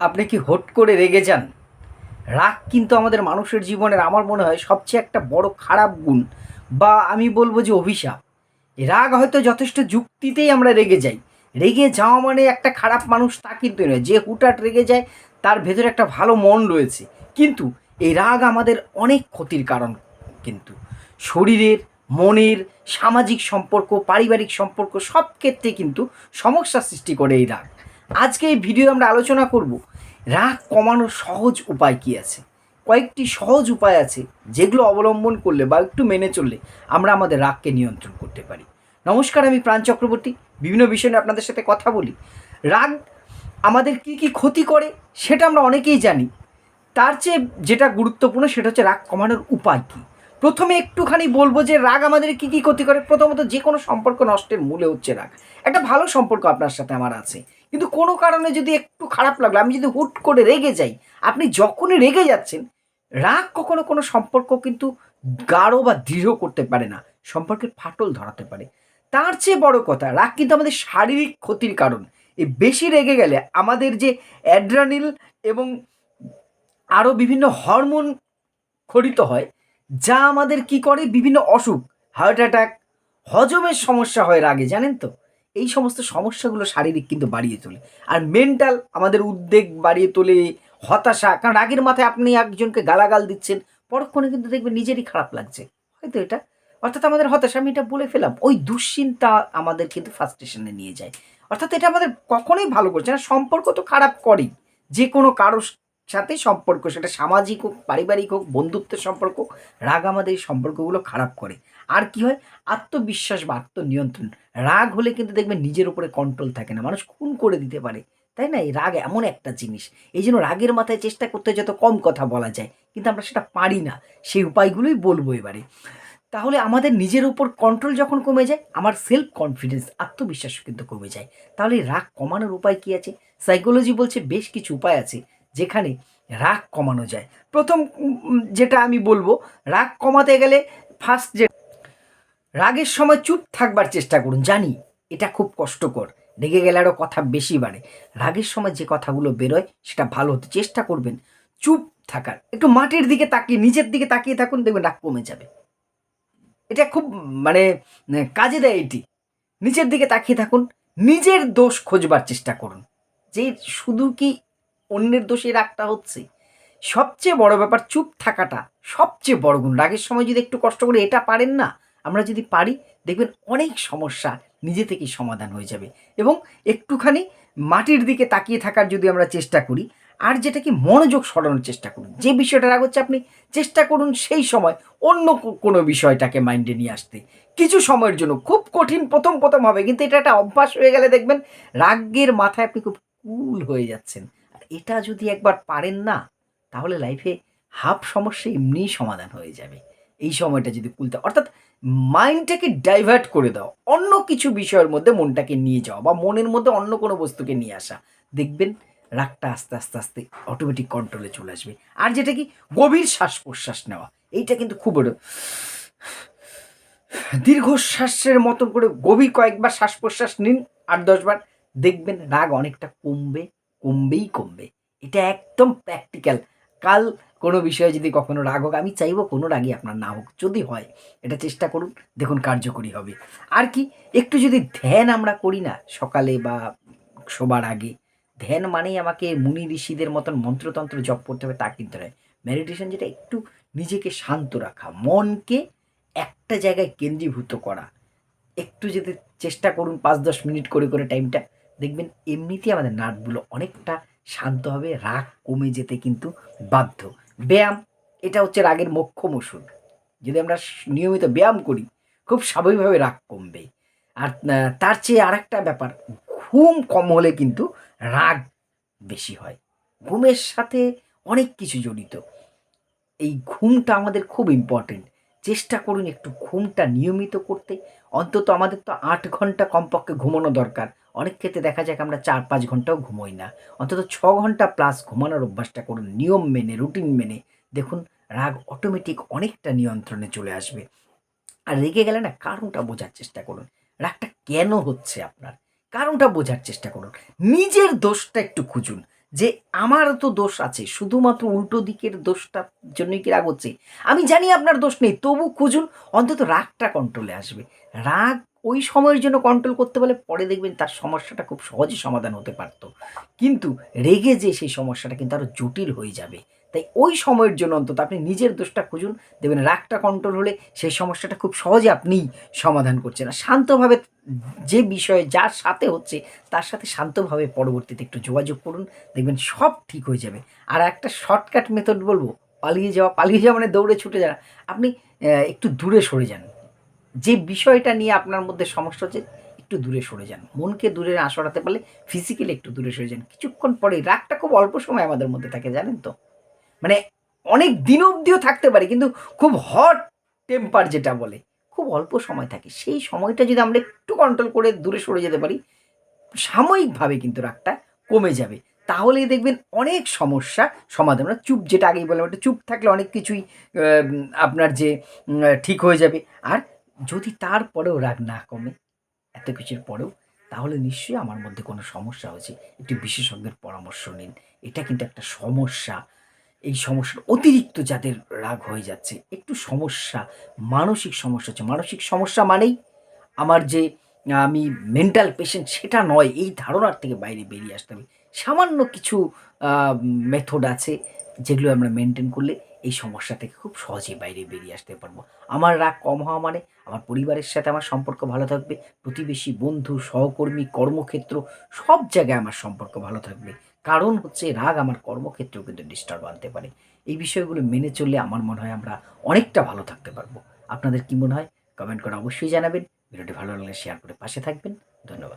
আপনি কি হট করে রেগে যান? রাগ কিন্তু আমাদের মানুষের জীবনের, আমার মনে হয়, সবচেয়ে একটা বড় খারাপ গুণ বা আমি বলব যে অভিশাপ। রাগ হয়তো যথেষ্ট যুক্তিতেই আমরা রেগে যাই। রেগে যাওয়া মানে একটা খারাপ মানুষ তা কিন্তু নয়। যে হুটাট রেগে যায়, তার ভেতরে একটা ভালো মন রয়েছে। কিন্তু এই রাগ আমাদের অনেক ক্ষতির কারণ কিন্তু। শরীরের, মনের, সামাজিক সম্পর্ক, পারিবারিক সম্পর্ক সব ক্ষেত্রে কিন্তু সমস্যা সৃষ্টি করে এই রাগ। আজকে এই ভিডিও আমরা আলোচনা করব রাগ কমানোর সহজ উপায় কী আছে? কয়েকটি সহজ উপায় আছে যেগুলো অবলম্বন করলে বা একটু মেনে চললে আমরা আমাদের রাগকে নিয়ন্ত্রণ করতে পারি। নমস্কার, আমি প্রাণ চক্রবর্তী। বিভিন্ন বিষয় নিয়ে আপনাদের সাথে কথা বলি। রাগ আমাদের কি কি ক্ষতি করে সেটা আমরা অনেকেই জানি। তার চেয়ে যেটা গুরুত্বপূর্ণ সেটা হচ্ছে রাগ কমানোর উপায় কী? প্রথমে একটুখানি বলব যে রাগ আমাদের কি কি ক্ষতি করে? প্রথমত যে কোনো সম্পর্ক নষ্টের মূলে হচ্ছে রাগ। একটা ভালো সম্পর্ক আপনার সাথে আমার আছে। কিন্তু কোনো কারণে যদি একটু খারাপ লাগল, আমি যদি হুট করে রেগে যাই, আপনি যখনই রেগে যাচ্ছেন, রাগ কখনো কোনো সম্পর্ক কিন্তু গাঢ় বা দৃঢ় করতে পারে না, সম্পর্কের ফাটল ধরাতে পারে। তার চেয়ে বড় কথা, রাগ কিন্তু আমাদের শারীরিক ক্ষতির কারণ। এই বেশি রেগে গেলে আমাদের যে অ্যাড্রানিল এবং আরও বিভিন্ন হরমোন খরিত হয়, যা আমাদের কি করে? বিভিন্ন অসুখ, হার্ট অ্যাটাক, হজমের সমস্যা হয় রাগে, জানেন তো? এই সমস্ত সমস্যাগুলো শারীরিক কিন্তু বাড়িয়ে তোলে। আর মেন্টাল আমাদের উদ্বেগ বাড়িয়ে তোলে, হতাশা। কারণ রাগের মাথায় আপনি একজনকে গালাগাল দিচ্ছেন, পরক্ষণে কিন্তু দেখবেন নিজেরই খারাপ লাগছে। হয়তো এটা? অর্থাৎ আমাদের হতাশা, আমি এটা বলে ফেলাম ওই দুশ্চিন্তা আমাদের কিন্তু ফার্স্টেশনে নিয়ে যায়। অর্থাৎ এটা আমাদের কখনোই ভালো করছে না, সম্পর্ক তো খারাপ করেই। যে কোনো কারোর সাথে সম্পর্ক, সেটা সামাজিক হোক, পারিবারিক হোক, বন্ধুত্বের সম্পর্ক রাগ আমাদের এই সম্পর্কগুলো খারাপ করে। আর কি হয়? আত্মবিশ্বাস বা আত্মনিয়ন্ত্রণ। রাগ হলে কিন্তু দেখবেন নিজের উপরে কন্ট্রোল থাকে না। মানুষ খুন করে দিতে পারে। তাই না? এই রাগ এমন একটা জিনিস। এই জন্য রাগের মাথায় চেষ্টা করতে যত কম কথা বলা যায়। কিন্তু আমরা সেটা পারি না। সেই উপায়গুলোই বলব এবারে। তাহলে আমাদের নিজের উপর কন্ট্রোল যখন কমে যায়, আমার সেলফ কনফিডেন্স আত্মবিশ্বাস কিন্তু কমে যায়। তাহলে রাগ কমানোর উপায় কী আছে? সাইকোলজি বলছে বেশ কিছু উপায় আছে, যেখানে রাগ কমানো যায়। প্রথম যেটা আমি বলব, রাগ কমাতে গেলে ফার্স্ট যে রাগের সময় চুপ থাকবার চেষ্টা করুন, জানি এটা খুব কষ্টকর। রেগে গেলে আরও কথা বেশি বাড়ে। রাগের সময় যে কথাগুলো বেরোয়, সেটা ভালো হতে চেষ্টা করবেন। চুপ থাকার, একটু মাটির দিকে তাকিয়ে, নিজের দিকে তাকিয়ে থাকুন, দেখবেন রাগ কমে যাবে। এটা খুব মানে কাজে দেয় এটি। নিচের দিকে তাকিয়ে থাকুন, নিজের দোষ খোঁজবার চেষ্টা করুন। যে শুধু কি অন্যের দোষে রাগটা হচ্ছে? সবচেয়ে বড় ব্যাপার, চুপ থাকাটা সবচেয়ে বড় গুণ। রাগের সময় যদি একটু কষ্ট করে এটা পারেন না আমরা যদি পারি, দেখবেন অনেক সমস্যা নিজে থেকেই সমাধান হয়ে যাবে। এবং একটুখানি মাটির দিকে তাকিয়ে থাকার যদি আমরা চেষ্টা করি, আর যেটা কি মনোযোগ সরানোর চেষ্টা করুন, যে বিষয়টা রাগ হচ্ছে আপনি, চেষ্টা করুন সেই সময় অন্য কোনো বিষয়টাকে মাইন্ডে নিয়ে আসতে। কিছু সময়ের জন্য, খুব কঠিন প্রথম প্রথম হবে, কিন্তু এটা একটা অভ্যাস হয়ে গেলে দেখবেন রাগের মাথায় আপনি খুব কুল হয়ে যাচ্ছেন। আর এটা যদি একবার পারেন না, তাহলে লাইফে হাফ সমস্যা এমনিই সমাধান হয়ে যাবে। এই সময়টা যদি কুলতে, অর্থাৎ মাইন্ডটাকে ডাইভার্ট করে দাও। অন্য কিছু বিষয়ের মধ্যে মনটাকে নিয়ে যাওয়া বা মনের মধ্যে অন্য কোনো বস্তুকে নিয়ে আসা। দেখবেন রাগটা আস্তে আস্তে আস্তে অটোমেটিক কন্ট্রোলে চলে আসবে। আর যেটা কি? গভীর শ্বাস প্রশ্বাস নেওয়া। এইটা কিন্তু খুব দীর্ঘশ্বাসের মতন করে গভীর কয়েকবার শ্বাস প্রশ্বাস নিন, আট দশবার দেখবেন রাগ অনেকটা কমবে, কমবেই কমবে। এটা একদম প্র্যাকটিক্যাল কাল কোনো বিষয়ে যদি কখনো রাগ হোক, আমি চাইব কোনো রাগই আপনার না হোক। যদি হয়, এটা চেষ্টা করুন, দেখুন কার্যকরী হবে। আর কি, একটু যদি ধ্যান আমরা করি না, সকালে বা শোবার আগে, ধ্যান মানেই আমাকে মুনি ঋষিদের মতন মন্ত্রতন্ত্র জপ করতে হবে, তা কিন্তু নয়। মেডিটেশন যেটা, একটু নিজেকে শান্ত রাখা, মনকে একটা জায়গায় কেন্দ্রীভূত করা। একটু যদি চেষ্টা করুন, পাঁচ দশ মিনিট করে করে টাইমটা দেখবেন এমনিতেই আমাদের নাটগুলো অনেকটা শান্ত হবে, রাগ কমে যেতে কিন্তু বাধ্য। ব্যায়াম, এটা হচ্ছে রাগের মোক্ষম ওষুধ যদি আমরা নিয়মিত ব্যায়াম করি, খুব স্বাভাবিকভাবে রাগ কমবে। আর তার চেয়ে আরেকটা ব্যাপার, ঘুম কম হলে কিন্তু রাগ বেশি হয়। ঘুমের সাথে অনেক কিছু জড়িত। এই ঘুমটা আমাদের খুব ইম্পর্টেন্ট চেষ্টা করুন একটু ঘুমটা নিয়মিত করতে। অন্তত আমাদের তো আট ঘণ্টা কমপক্ষে ঘুমানো দরকার। অনেক ক্ষেত্রে দেখা যায় আমরা চার পাঁচ ঘন্টাও ঘুমোই না। অন্তত ছ ঘণ্টা প্লাস ঘুমানোর অভ্যাসটা করুন। নিয়ম মেনে রুটিন মেনে দেখুন রাগ অটোমেটিক অনেকটা নিয়ন্ত্রণে চলে আসবে। আর রেগে গেলে না কারণটা বোঝার চেষ্টা করুন। রাগটা কেন হচ্ছে আপনার? কারণটা বোঝার চেষ্টা করুন। নিজের দোষটা একটু খুঁজুন। যে আমার তো দোষ আছে, শুধুমাত্র উল্টো দিকের দোষটার জন্যই কি রাগ হচ্ছে? আমি জানি আপনার দোষ নেই, তবু খুঁজুন, অন্তত রাগটা কন্ট্রোলে আসবে। রাগ ওই সময়ের জন্য কন্ট্রোল করতে পারলে পরে দেখবেন তার সমস্যাটা খুব সহজে সমাধান হতে পারতো। কিন্তু রেগে যে সেই সমস্যাটা কিন্তু আরও জটিল হয়ে যাবে। তাই ওই সময়ের জন্য অন্তত আপনি নিজের দোষটা খুঁজুন। দেখবেন রাগটা কন্ট্রোল হলে সেই সমস্যাটা খুব সহজে আপনি সমাধান করছেন। আর শান্তভাবে যে বিষয়ে যার সাথে হচ্ছে, তার সাথে শান্তভাবে পরবর্তীতে একটু যোগাযোগ করুন। দেখবেন সব ঠিক হয়ে যাবে। আর একটা শর্টকাট মেথড বলব, পালিয়ে যাওয়া পালিয়ে যাওয়া মানে দৌড়ে ছুটে যাওয়া। আপনি একটু দূরে সরে যান। যে বিষয়টা নিয়ে আপনার মধ্যে সমস্যা হচ্ছে, একটু দূরে সরে যান। মনকে দূরে না সরাতে পারলে ফিজিক্যালি একটু দূরে সরে যান। কিছুক্ষণ পরে রাগটা খুব অল্প সময় আমাদের মধ্যে থাকে, জানেন তো? মানে অনেক দিন অবধিও থাকতে পারে, কিন্তু খুব হট টেম্পার যেটা বলে, খুব অল্প সময় থাকে। সেই সময়টা যদি আমরা একটু কন্ট্রোল করে দূরে সরে যেতে পারি, সাময়িকভাবে কিন্তু রাগটা কমে যাবে। তাহলেই দেখবেন অনেক সমস্যা সমাধান আমরা চুপ যেটা আগেই বললাম, একটা চুপ থাকলে অনেক কিছুই আপনার যে ঠিক হয়ে যাবে। আর যদি তারপরেও রাগ না কমে এত কিছুর পরেও, তাহলে নিশ্চয়ই আমার মধ্যে কোনো সমস্যা হয়েছে। একটি বিশেষজ্ঞের পরামর্শ নিন। এটা কিন্তু একটা সমস্যা। এই সমস্যার অতিরিক্ত যাদের রাগ হয়ে যাচ্ছে, একটু সমস্যা, মানসিক সমস্যা হচ্ছে। মানসিক সমস্যা মানেই আমার যে, আমি মেন্টাল পেশেন্ট সেটা নয়, এই ধারণার থেকে বাইরে বেরিয়ে আসতে হবে। সামান্য কিছু মেথড আছে যেগুলো আমরা মেনটেন করলে এই সমস্যা থেকে খুব সহজেই বাইরে বেরিয়ে আসতে পারব। আমার রাগ কম হওয়া মানে আমার পরিবারের সাথে আমার সম্পর্ক ভালো থাকবে, প্রতিবেশী, বন্ধু, সহকর্মী, কর্মক্ষেত্র সব জায়গায় আমার সম্পর্ক ভালো থাকবে। কারণ হচ্ছে রাগ আমার কর্মক্ষেত্রেও কিন্তু ডিস্টার্ব আনতে পারে। এই বিষয়গুলো মেনে চললে আমার মনে হয় আমরা অনেকটা ভালো থাকতে পারব। আপনাদের কি মনে হয়? কমেন্ট করে অবশ্যই জানাবেন। ভিডিওটি ভালো লাগলে শেয়ার করে পাশে থাকবেন। ধন্যবাদ।